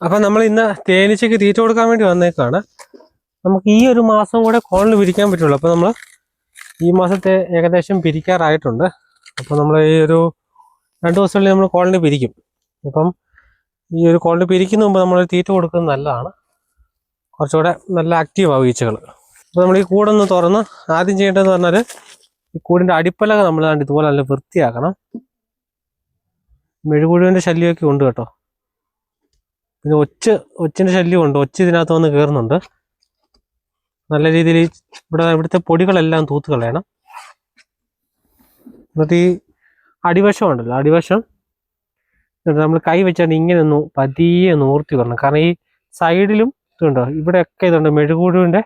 അപ്പൊ നമ്മൾ ഇന്ന് തേനീച്ചയ്ക്ക് തീറ്റ കൊടുക്കാൻ വേണ്ടി വന്നേക്കാണ്. നമുക്ക് ഈ ഒരു മാസം കൂടെ കോളിൽ പിരിക്കാൻ പറ്റുള്ളൂ. അപ്പൊ നമ്മൾ ഈ മാസത്തെ ഏകദേശം പിരിക്കാറായിട്ടുണ്ട്. അപ്പൊ നമ്മൾ ഈ ഒരു രണ്ട് ദിവസത്തിൽ നമ്മൾ കോളിന് പിരിക്കും. അപ്പം ഈ ഒരു കോളിന് പിരിക്കുന്ന മുമ്പ് നമ്മൾ തീറ്റ കൊടുക്കുന്നത് നല്ലതാണ്. കുറച്ചുകൂടെ നല്ല ആക്റ്റീവ് ആവും ഈച്ചകൾ അപ്പോൾ നമ്മൾ ഈ കൂടൊന്ന് തുറന്ന് ആദ്യം ചെയ്യേണ്ടതെന്ന് പറഞ്ഞാൽ ഈ കൂടിന്റെ അടിപ്പലക നമ്മൾ ഇതുപോലെ നല്ല വൃത്തിയാക്കണം. മെഴുകുഴുവിന്റെ ശല്യമൊക്കെ ഉണ്ട് കേട്ടോ. പിന്നെ ഒച്ച ഒച്ചിന്റെ ശല്യമുണ്ട്. ഒച്ച് ഇതിനകത്ത് വന്ന് കയറുന്നുണ്ട് നല്ല രീതിയിൽ ഇവിടെ ഇവിടുത്തെ പൊടികളെല്ലാം തൂത്ത് കളയണം. എന്നിട്ട് ഈ അടിവശം ഉണ്ടല്ലോ അടിവശം. നമ്മൾ കൈ വെച്ചാണ്ട് ഇങ്ങനെ ഒന്ന് പതിയെ നൂർത്തി വരണം. കാരണം ഈ സൈഡിലും ഇതുണ്ടോ ഇവിടെയൊക്കെ ഇതുണ്ട്. മെഴുകുഴുവിന്റെ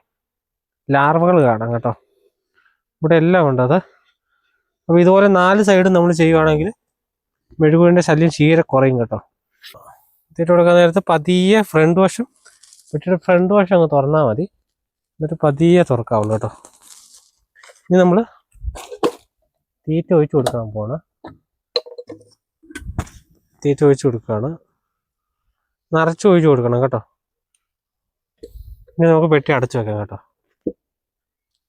ലാർവകൾ കാണാം കേട്ടോ. ഇവിടെ എല്ലാം ഉണ്ട് അത്. അപ്പോൾ ഇതുപോലെ നാല് സൈഡും നമ്മൾ ചെയ്യുവാണെങ്കിൽ മെഴുകുവിന്റെ ശല്യം ചീര കുറയും കേട്ടോ. തീറ്റ കൊടുക്കാൻ നേരത്ത് പതിയെ ഫ്രണ്ട് വശം വെട്ടിയുടെ ഫ്രണ്ട് വശം അങ്ങ് തുറന്നാൽ മതി. എന്നിട്ട് പതിയെ തുറക്കാവുള്ളൂ കേട്ടോ. ഇനി നമ്മൾ തീറ്റ ഒഴിച്ചു കൊടുക്കാൻ പോകണം തീറ്റ ഒഴിച്ചു കൊടുക്കുകയാണ് നിറച്ച് ഒഴിച്ചു കൊടുക്കണം കേട്ടോ. ഇനി നമുക്ക് പെട്ടി അടച്ചു വെക്കാം കേട്ടോ.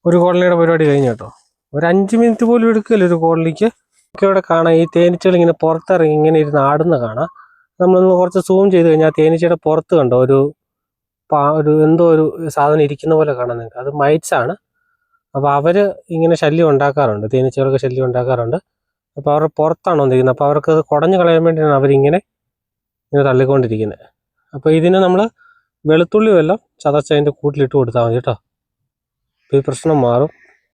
ഒരു കോളനിയുടെ പരിപാടി കഴിഞ്ഞു കേട്ടോ. ഒരു അഞ്ച് മിനിറ്റ് പോലും എടുക്കില്ല ഒരു കോളനിക്ക്? ഒക്കെ ഇവിടെ കാണാം. ഈ തേനീച്ചകൾ ഇങ്ങനെ പുറത്തിറങ്ങി ഇങ്ങനെ ഇരുന്ന് ആടുന്ന കാണാം. നമ്മളൊന്ന് കുറച്ച് സൂം ചെയ്ത് കഴിഞ്ഞാൽ തേനീച്ചയുടെ പുറത്ത് കണ്ടോ ഒരു പാ ഒരു എന്തോ ഒരു സാധനം ഇരിക്കുന്ന പോലെ കാണാൻ നിങ്ങൾക്ക്. അത് മൈറ്റ്സ് ആണ്. അപ്പോൾ അവർ ഇങ്ങനെ ശല്യം ഉണ്ടാക്കാറുണ്ട്. തേനീച്ചകൾക്ക് ശല്യം ഉണ്ടാക്കാറുണ്ട്. അപ്പോൾ അവരുടെ പുറത്താണ് വന്നിരിക്കുന്നത് അപ്പോൾ അവർക്ക് അത് കുടഞ്ഞു കളയാൻ വേണ്ടിയാണ് അവരിങ്ങനെ ഇങ്ങനെ തള്ളിക്കൊണ്ടിരിക്കുന്നത്. അപ്പോൾ ഇതിന് നമ്മൾ വെളുത്തുള്ളി വല്ലതും ചതച്ച് അതിന്റെ കൂട്ടിലിട്ട് കൊടുത്താൽ മതി കേട്ടോ. അപ്പോൾ ഈ പ്രശ്നം മാറും.